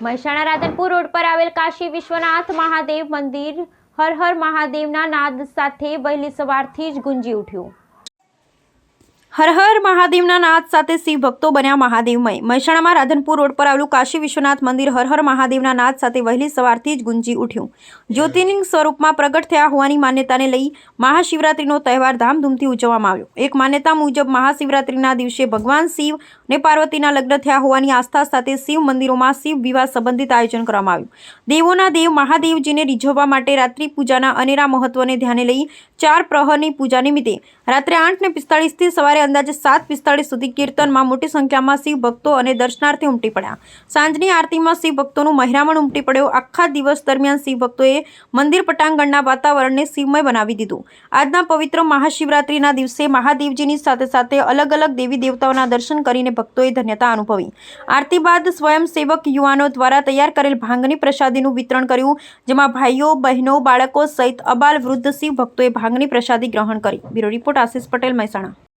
Mehsana Radhanpur road પર આવેલ કાશી વિશ્વનાથ મહાદેવ મંદિર હર હર મહાદેવના નાદ સાથે વહેલી સવારથી જ ગુંજી ઉઠ્યું. હર હર મહાદેવના નાદ સાથે શિવ ભક્તો બન્યા મહાદેવમય. મહેસાણામાં રાધનપુર રોડ પર આવેલું કાશી વિશ્વનાથ મંદિર હર હર મહાદેવના નાદ સાથે વહેલી સવારથી જ ગુંજી ઉઠ્યું. જ્યોતિર્લિંગ સ્વરૂપમાં પ્રગટ થયા હોવાની માન્યતાને લઈ મહાશિવરાત્રિનો તહેવાર ધામધૂમથી ઉજવવામાં આવ્યો. એક માન્યતા મુજબ મહાશિવરાત્રિના દિવસે ભગવાન શિવ અને પાર્વતીના લગ્ન થયા હોવાની આસ્થા સાથે શિવ મંદિરોમાં શિવ વિવાહ સંબંધિત આયોજન કરવામાં આવ્યું. દેવોના દેવ મહાદેવજીને રીઝવવા માટે રાત્રિ પૂજાના અનેરા મહત્વને ધ્યાને લઈ ચાર પ્રહરની પૂજા નિમિત્તે રાત્રે આઠ ને પિસ્તાળીસથી સવારે અંદાજે સાત પિસ્તાળીસ સુધી કીર્તનમાં મોટી સંખ્યામાં શિવ ભક્તો અને દર્શનાર્થી ઉમટી પડ્યા. સાંજની આરતીમાં શિવ ભક્તોનું મહેરામણ ઉમટી પડ્યો. આખા દિવસ દરમિયાન શિવ ભક્તોએ મંદિર પટાંગણના વાતાવરણને શિવમય બનાવી દીધું. આજના પવિત્ર મહાશિવરાત્રિના દિવસે મહાદેવજીની સાથે સાથે અલગ અલગ દેવી દેવતાઓના દર્શન કરીને ભક્તોએ ધન્યતા અનુભવી. આરતી બાદ સ્વયંસેવક યુવાનો દ્વારા તૈયાર કરેલ ભાંગની પ્રસાદીનું વિતરણ કર્યું, જેમાં ભાઈઓ, બહેનો, બાળકો સહિત અબાલ વૃદ્ધ શિવ ભક્તોએ ભાંગની પ્રસાદી ગ્રહણ કરી. Bureau report Ashish Patel Mehsana.